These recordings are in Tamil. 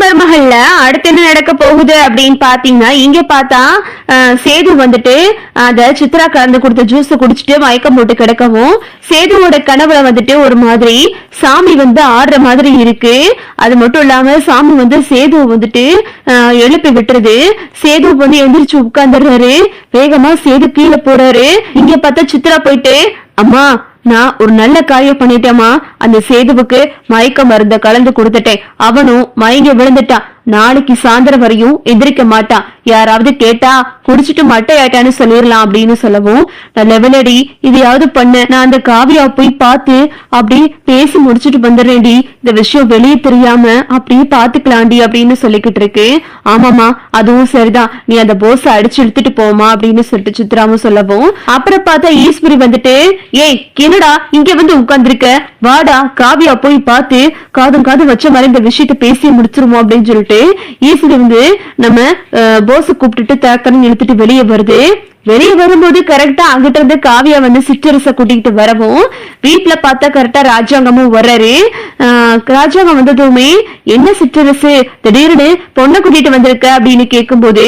மருமகள்ல அடுத்து என்ன நடக்க போகுது அப்படின்னு பாத்தீங்கன்னா இங்க பார்த்தா சேது வந்துட்டு அத சித்ரா கலந்து கொடுத்த ஜூஸ் குடிச்சிட்டு மயக்கம் போட்டு கிடக்கவும் சேதுவோட கனவுல வந்துட்டு ஒரு மாதிரி சாமி வந்து ஆடுற மாதிரி இருக்கு. அது மட்டும் இல்லாம சாமி வந்து சேது வந்துட்டு எழுப்பி விட்டுருது. சேது வந்து எந்திரிச்சு உட்கார்ந்துடுறாரு. வேகமா சேது கீழே போறாரு. இங்க பார்த்தா சித்ரா போயிட்டு அம்மா நான் ஒரு நல்ல காரியம் பண்ணிட்டேமா அந்த சேதுவுக்கு மயக்க மருந்த கலந்து கொடுத்துட்டேன். அவனும் மயங்கி விழுந்துட்டான். நாளைக்கு சாயந்தரம் வரையும் எந்திரிக்க மாட்டான் யாராவது கேட்டா குடிச்சிட்டு மட்டை ஆயிட்டான்னு சொல்லிடலாம் அப்படின்னு சொல்லவும் நான் லெவலடி இதையாவது பண்ண. நான் அந்த காவியா போய் பார்த்து அப்படி பேசி முடிச்சிட்டு வந்துடுறேன்டி. இந்த விஷயம் வெளியே தெரியாம அப்படியே பாத்துக்கலாம்டி அப்படின்னு சொல்லிக்கிட்டு இருக்கு. ஆமாமா அதுவும் சரிதான். நீ அந்த போஸ அடிச்சு இழுத்துட்டு போமா அப்படின்னு சொல்லிட்டு சித்ராம சொல்லவும். அப்புறம் பார்த்தா ஈஸ்வரி வந்துட்டு ஏய் என்னடா இங்க வந்து உட்கார்ந்துருக்க? வாடா காவியா போய் பார்த்து காதும் காது வச்ச மாதிரி இந்த விஷயத்த பேசி முடிச்சிருவோம் அப்படின்னு சொல்லிட்டு ஈஸ்வரி வந்து நம்ம போஸ கூப்பிட்டுட்டு தேக்கன்னு இழுத்துட்டு வெளியே வருது. வெளியே வரும்போது கரெக்டா அங்கிட்ட இருந்து காவியா வந்து சிற்றரச கூட்டிகிட்டு வரவும் வீட்டுல பார்த்தா கரெக்டா ராஜாங்கமும் வர்றாரு. ஆஹ் ராஜாங்கம் வந்ததுமே என்ன சிற்றரசு? திடீர்னு பொண்ணை கூட்டிட்டு வந்திருக்க? அப்படின்னு கேட்கும்போது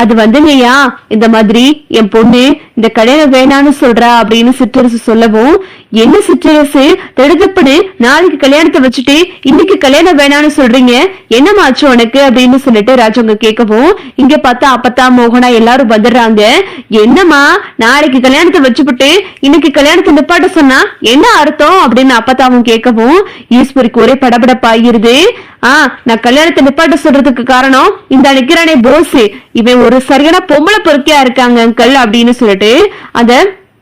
அது வந்துங்கய்யா இந்த மாதிரி என் பொண்ணு இந்த கல்யாணம் வேணான்னு சொல்றா அப்படின்னு சிற்றரசு சொல்லவும் என்ன சிற்றரசு? திடுதப்படு நாளைக்கு கல்யாணத்தை வச்சுட்டு இன்னைக்கு கல்யாணம் வேணான்னு சொல்றீங்க. என்னமாச்சு உனக்கு? அப்படின்னு சொல்லிட்டு ராஜவங்க கேட்கவும் இங்க பார்த்தா அப்பத்தா மோகனா எல்லாரும் வந்துடுறாங்க. என்னம்மா நாளைக்கு கல்யாணத்தை வச்சுப்பட்டு இன்னைக்கு கல்யாணத்தை நிப்பாட்ட சொன்னா என்ன அர்த்தம்? அப்படின்னு அப்பத்தாவும் கேட்கவும் ஈஸ்வரிக்கு ஒரே படபடப்பாயிருது ஆஹ் நான் கல்யாணத்தை நிப்பாட்ட சொல்றதுக்கு காரணம் இந்த நிக்கிறானே போஸ். இவன் ஒரு சரியான பொம்பளை பொறுக்கியா இருக்காங்க அங்கிள் அப்படின்னு சொல்லிட்டு அந்த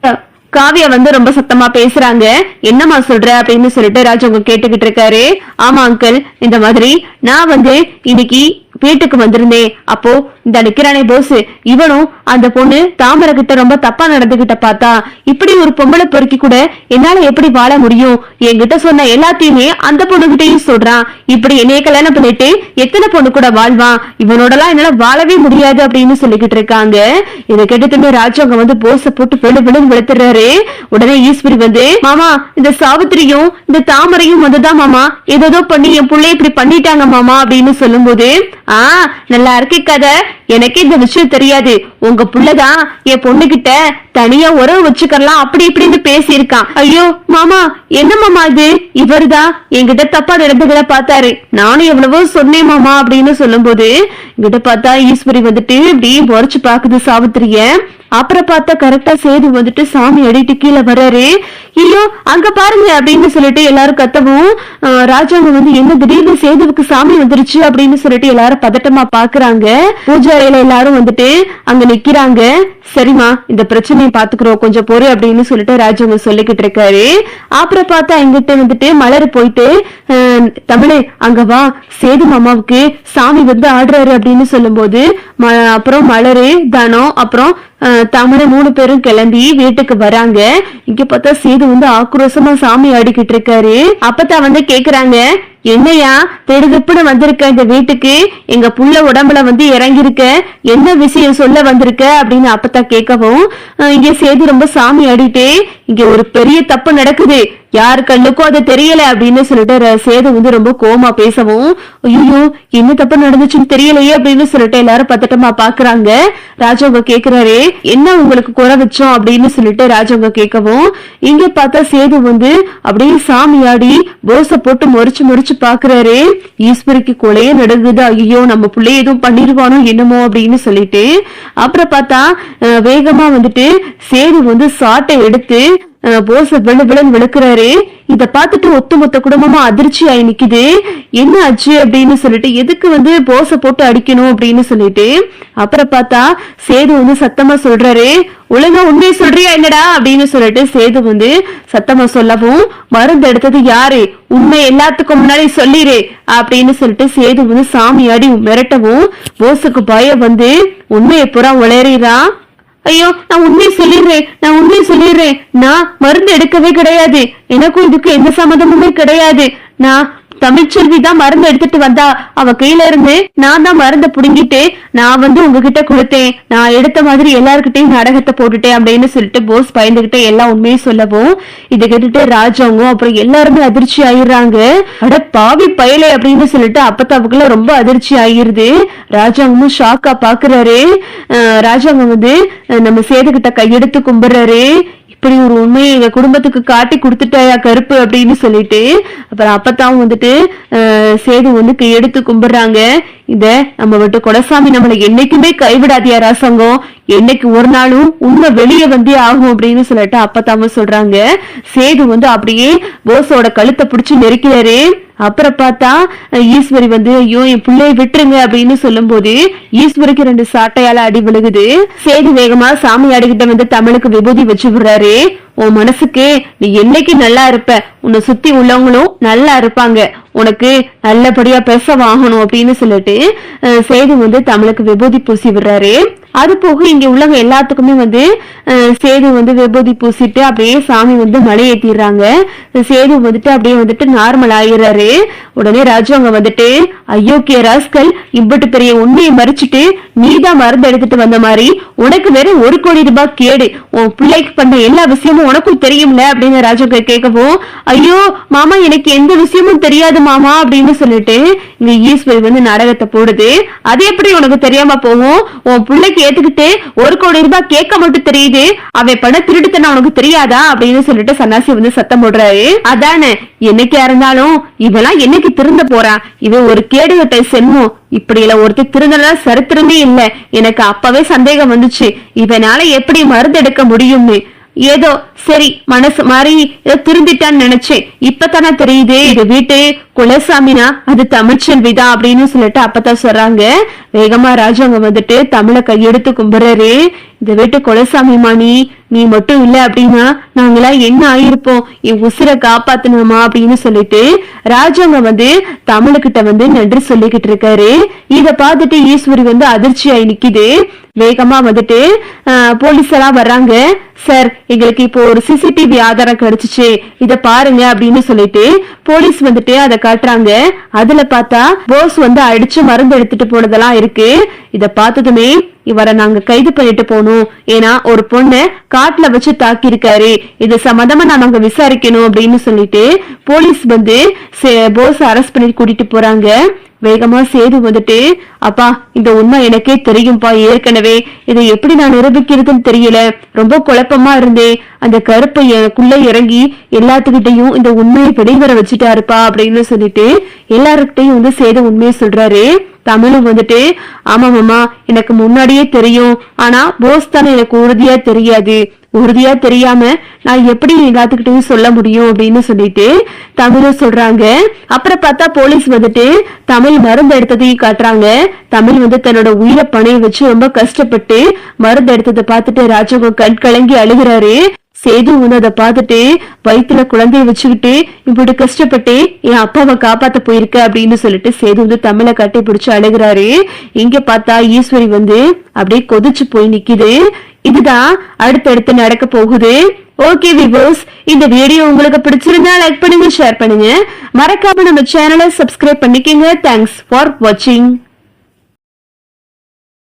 காவிய காவியா வந்து ரொம்ப சத்தமா பேசுறாங்க. என்னம்மா சொல்ற அப்படின்னு சொல்லிட்டு ராஜவங்க கேட்டுக்கிட்டு இருக்காரு. ஆமா அங்கிள் இந்த மாதிரி நான் வந்து இன்னைக்கு வீட்டுக்கு வந்திருந்தேன். அப்போ இந்த நிக்கிறானே போஸ் இவனும் அந்த பொண்ணு தாமரை கிட்ட ரொம்ப தப்பா நடந்துகிட்ட பார்த்தா இப்படி ஒரு பொம்பளை பொறுக்கி கூட என்னால எப்படி வாழ முடியும்? என்கிட்ட சொன்ன எல்லாத்தையுமே அந்த பொண்ணுகிட்டயும் சொல்றான். இப்படி என்னைய கல்யாணம் பண்ணிட்டு எத்தனை பொண்ணு கூட வாழ்வான்? இவனோட எல்லாம் என்னால வாழவே முடியாது அப்படின்னு சொல்லிக்கிட்டு இருக்காங்க. இதை கேட்டதுமே ராஜாங்க வந்து போஸ போட்டு வெளு வெளுன்னு வெளுத்துறாரு. உடனே ஈஸ்வரி வந்து மாமா இந்த சாவித்திரியும் இந்த தாமரையும் வந்துதான் மாமா. ஏதோ பண்ணி என் புள்ளைய இப்படி பண்ணிட்டாங்க மாமா அப்படின்னு சொல்லும்போது ஆ நல்லா இருக்கு கதை. எனக்கே இந்த விஷயம் தெரியாது. உங்க புள்ளதான் என் பொண்ணுகிட்ட தனியா உறவு வச்சுக்கலாம் அப்படி இப்படின்னு பேசியிருக்கான். ஐயோ மாமா என்ன மாமா இது? இவருதான் என்கிட்ட தப்பா நடந்துகளை பார்த்தாரு. நானும் எவ்வளவோ சொன்னேன் மாமா அப்படின்னு சொல்லும் போது இங்கிட்ட பார்த்தா ஈஸ்வரி வந்துட்டு இப்படி முறைச்சு பாக்குது சாவித்திரிய. அப்புறம் பார்த்தா கரெக்டா சேது வந்துட்டு சாமி அடிட்டு கீழே வர்றாரு. ஐயோ அங்க பாருங்க அப்படின்னு சொல்லிட்டு எல்லாரும் கத்தவும் ராஜாங்க வந்து என்ன திடீர்னு சேதுவுக்கு சாமி வந்துருச்சு அப்படின்னு சொல்லிட்டு எல்லாரும் பதட்டமா பாக்குறாங்க. பூஜாரையில எல்லாரும் வந்துட்டு அங்க நிக்கிறாங்க. சரிம்மா இந்த பிரச்சனையை பாத்துக்கிறோம் கொஞ்சம் பொறு அப்படின்னு சொல்லிட்டு ராஜாங்க சொல்லிக்கிட்டு இருக்காரு. அப்புறம் பார்த்தா எங்கிட்ட வந்துட்டு மலர் போயிட்டு தமிழே அங்க வா சேது மாமாவுக்கு சாமி வந்து ஆடுறாரு அப்படின்னு சொல்லும்போது ம- அப்புறம் மலரு தனம் அப்புறம் தாமரை மூணு பேரும் கிளம்பி வீட்டுக்கு வராங்க. இங்க பார்த்தா சேது வந்து ஆக்ரோஷமா சாமி ஆடிக்கிட்டு இருக்காரு. அப்பதான் வந்து கேக்குறாங்க என்னையா திடுதிப்புன்னு வந்திருக்க இந்த வீட்டுக்கு? எங்க புள்ள உடம்புல வந்து இறங்கியிருக்க. என்ன விஷயம் சொல்ல வந்திருக்க? அப்படின்னு அப்பதான் கேட்கவும் இங்க சேது ரொம்ப சாமி ஆடிட்டு இங்க ஒரு பெரிய தப்பு நடக்குது. யார் கண்ணுக்கும் அது தெரியல அப்படின்னு சொல்லிட்டு சேது வந்து ரொம்ப கோமா பேசவும் ஐயோ என்ன தப்பு நடந்துச்சுன்னு தெரியலையே அப்படின்னு சொல்லிட்டு எல்லாரும் பத்தட்டமா பாக்குறாங்க. ராஜவங்க கேக்குறாரு என்ன உங்களுக்கு குறை வச்சோம்? அப்படின்னு சொல்லிட்டு ராஜவங்க கேட்கவும் இங்க பார்த்தா சேது வந்து அப்படியே சாமியாடி போச போட்டு முறிச்சு முறிச்சு பாக்குறாரு. ஈஸ்வரிக்கு கொலையே நடுங்குது ஐயோ நம்ம பிள்ளைய எதுவும் பண்ணிருவானோ என்னமோ அப்படின்னு சொல்லிட்டு. அப்புறம் பார்த்தா வேகமா வந்துட்டு சேது வந்து சாட்டை எடுத்து அஹ், போஸ விழு விழுன்னு விழுக்கிறாரு இத பார்த்துட்டு ஒட்டுமொத்த குடும்பமா அதிர்ச்சி ஆகி நிக்குது. என்ன ஆச்சு அப்படின்னு சொல்லிட்டு எதுக்கு வந்து போச போட்டு அடிக்கணும் அப்படின்னு சொல்லிட்டு அப்புறம் பார்த்தா சேது வந்து சத்தமா சொல்றாரு. ஒழுங்கா உண்மையை சொல்றியா என்னடா? அப்படின்னு சொல்லிட்டு சேது வந்து சத்தமா சொல்லவும் மருந்து எடுத்தது யாரு? உண்மை எல்லாத்துக்கும் முன்னாடி சொல்லிரு. அப்படின்னு சொல்லிட்டு சேது வந்து சாமியாடி மிரட்டவும் போஸுக்கு பயம் வந்து உண்மையை புறா உளறிறான் ஐயோ நான் உண்மையை சொல்லிடுறேன் நான் உண்மையை சொல்லிடுறேன். நான் மருந்து எடுக்கவே கிடையாது. எனக்கும் இதுக்கு எந்த சம்மந்தமுமே கிடையாது. நான் தமிழ்ச்செல்வி தான் மருந்து எடுத்துட்டு வந்தா அவ கீழ இருந்து நான் தான் மருந்தை புடுங்கிட்டு நான் வந்து உங்ககிட்ட கொடுத்தேன். நான் எடுத்த மாதிரி எல்லாருக்கிட்டையும் நாடகத்தை போட்டுட்டேன் அப்படின்னு சொல்லிட்டு போஸ் பயந்துகிட்ட எல்லா உண்மையும் சொல்லவும் இதை கேட்டுட்டு ராஜாவும் அப்புறம் எல்லாருமே அதிர்ச்சி ஆயிடுறாங்க. அட பாவி பயலே அப்படின்னு சொல்லிட்டு அப்பத்தாவுக்குள்ள ரொம்ப அதிர்ச்சி ஆகிருது ராஜாவும் ஷாக்கா பாக்குறாரு. ராஜாங்க வந்து நம்ம சேதுகிட்ட கையெடுத்து கும்பிடுறாரு. இப்படி ஒரு உண்மையை எங்க குடும்பத்துக்கு காட்டி கொடுத்துட்டாயா கருப்பு அப்படின்னு சொல்லிட்டு அப்புறம் அப்பத்தாவும் வந்துட்டு சேது வந்து எடுத்து கும்பிடுறாங்க. இத நம்ம விட்டு கொடசாமி நம்மளை என்னைக்குமே கைவிடாதியா ராசங்கம் என்னைக்கு ஒரு நாளும் உண்மை வெளியே வந்தே ஆகும் அப்படின்னு சொல்லிட்டு அப்பத்தாம சொல்றாங்க. சேது வந்து அப்படியே போஸோட கழுத்தை பிடிச்சு நெருக்கிறாரு. அப்புறம் பார்த்தா ஈஸ்வரி வந்து ஐயோ என் பிள்ளைய விட்டுருங்க அப்படின்னு சொல்லும்போது ஈஸ்வரிக்கு ரெண்டு சாட்டையால அடி விழுகுது. சேது வேகமா சாமியாடுகிட்ட வந்து தமிழுக்கு விபூதி வச்சு விடுறாரு. உன் மனசுக்கு நீ என்னைக்கு நல்லா இருப்ப? உன்னை சுத்தி உள்ளவங்களும் நல்லா இருப்பாங்க. உனக்கு நல்லபடியா பேச வாங்கணும் அப்படின்னு சொல்லிட்டு சேது வந்து தமிழுக்கு விபூதி பூசி விடுறாரு. அது போக இங்க உள்ளவங்க எல்லாத்துக்குமே வந்து சேது வந்து விபூதி பூசிட்டு அப்படியே சாமி வந்து மலை சேது வந்துட்டு அப்படியே வந்துட்டு நார்மல் ஆயிடுறாரு. உடனே ராஜாங்க வந்துட்டு அயோக்கிய ராஸ்கல் இம்பட்டு பெரிய உண்மையை மறிச்சிட்டு நீ தான் மருந்து எடுத்துட்டு வந்த மாதிரி. உனக்கு வேற ஒரு கோடி ரூபாய் கேடு. உன் பிள்ளைக்கு பண்ண எல்லா விஷயமும் உனக்கும் தெரியும்ல அப்படின்னு ராஜாங்க கேட்கவும் ஐயோ மாமா எனக்கு எந்த விஷயமும் தெரியாது மாமா அப்படின்னு சொல்லிட்டு இங்க ஈஸ்வரி வந்து நாடகத்தை போடுது. அது எப்படி உனக்கு தெரியாம போகும்? உன் பிள்ளைக்கு ஏத்துக்கிட்டு ஒரு கோடி ரூபாய் கேட்க மட்டும் தெரியுது. அவன் பண திருடுத்தன உனக்கு தெரியாதா? அப்படின்னு சொல்லிட்டு சன்னாசி வந்து சத்தம் போடுறாரு. அதானே என்னைக்கா இருந்தாலும் இவெல்லாம் என்னைக்கு திருந்த போறான் இவன் ஒரு கேடுகட்டை செல்வம். இப்படி இல்ல ஒருத்தர் திருந்தனா சரித்திரமே இல்ல. எனக்கு அப்பவே சந்தேகம் வந்துச்சு. இவனால எப்படி மருந்து எடுக்க முடியும்னு. ஏதோ சரி மனசு மாறி ஏதோ திருந்திட்டான்னு நினைச்சேன் இப்பதானே தெரியுது இது வீட்டு குலசாமினா அது தமிழ்ச்செல்விதான் அப்படின்னு சொல்லிட்டு அப்பதான் சொல்றாங்க. வேகமா ராஜாங்க வந்துட்டு தமிழ கையெடுத்து கும்பிடுறாரு. இந்த வீட்டு குலசாமி மாணி நீ மட்டும் இல்ல அப்படின்னா நாங்களா என்ன ஆயிருப்போம்? என் உசுரை காப்பாத்தணுமா அப்படின்னு சொல்லிட்டு ராஜாங்க வந்து தமிழுக்கிட்ட வந்து நன்றி சொல்லிக்கிட்டு இருக்காரு. இத பார்த்துட்டு ஈஸ்வரி வந்து அதிர்ச்சியாயி நிக்குது. வேகமா வந்துட்டு ஆஹ், போலீஸ் எல்லாம் வர்றாங்க. சார் எங்களுக்கு இப்போ ஒரு சிசிடிவி ஆதாரம் கிடைச்சிச்சு. இத பாருங்க அப்படின்னு சொல்லிட்டு போலீஸ் வந்துட்டு அதை காட்டுறாங்க. அதுல பார்த்தா போஸ் வந்து அடிச்சு மருந்து எடுத்துட்டு போனதெல்லாம் இருக்கு. இத பார்த்ததுமே இவரை நாங்க கைது பண்ணிட்டு போகணும் ஏன்னா ஒரு பொண்ணு காட்டுல வச்சு தாக்கியிருக்காரு. இது சம்மந்தமா நாங்க விசாரிக்கணும் அப்படின்னு சொல்லிட்டு போலீஸ் வந்து போஸ் அரெஸ்ட் பண்ணி கூட்டிட்டு போறாங்க. வேகமா சேது வந்துட்டு அப்பா இந்த உண்மை எனக்கே தெரியும்பா ஏற்கனவே. இதை எப்படி நான் நிரூபிக்கிறதுன்னு தெரியல. ரொம்ப குழப்பமா இருந்தேன் அந்த கருப்பை எனக்குள்ள இறங்கி எல்லாத்துக்கிட்டையும் இந்த உண்மையை வெளிவர வச்சுட்டாருப்பா அப்படின்னு சொல்லிட்டு எல்லாருக்கிட்டையும் வந்து சேது உண்மையை சொல்றாரு. தமிழும் வந்துட்டு ஆமா மாமா எனக்கு முன்னாடியே தெரியும். ஆனா போஸ் தானே எனக்கு உறுதியா தெரியாது. உறுதியா தெரியாம நான் எப்படி எல்லாத்துக்கிட்டையும் சொல்ல முடியும்? அப்படின்னு சொல்லிட்டு தமிழும் சொல்றாங்க. அப்புறம் பார்த்தா போலீஸ் வந்துட்டு தமிழ் மருந்து எடுத்ததையும் காட்டுறாங்க. தமிழ் வந்து தன்னோட உயிரை பணைய வச்சு ரொம்ப கஷ்டப்பட்டு மருந்து எடுத்ததை பார்த்துட்டு ராஜகோபால் கண் கலங்கி அழுகுறாரு. சேது வந்து அதை பார்த்துட்டு வயித்துல குழந்தைய வச்சுக்கிட்டு இப்படி கஷ்டப்பட்டு என் அப்பாவை காப்பாத்த போயிருக்க அப்படின்னு சொல்லிட்டு சேது வந்து தமிழை கட்டி பிடிச்சு அழுகுறாரு. இங்க பார்த்தா ஈஸ்வரி வந்து அப்படியே கொதிச்சு போய் நிக்குது. இதுதான் அடுத்தடுத்து நடக்க போகுது. ஓகே விவோஸ் இந்த வீடியோ உங்களுக்கு பிடிச்சிருந்தா லைக் பண்ணுங்க ஷேர் பண்ணுங்க. மறக்காம நம்ம சேனலை சப்ஸ்கிரைப் பண்ணிக்கங்க. தேங்க்ஸ் ஃபார் வாட்சிங்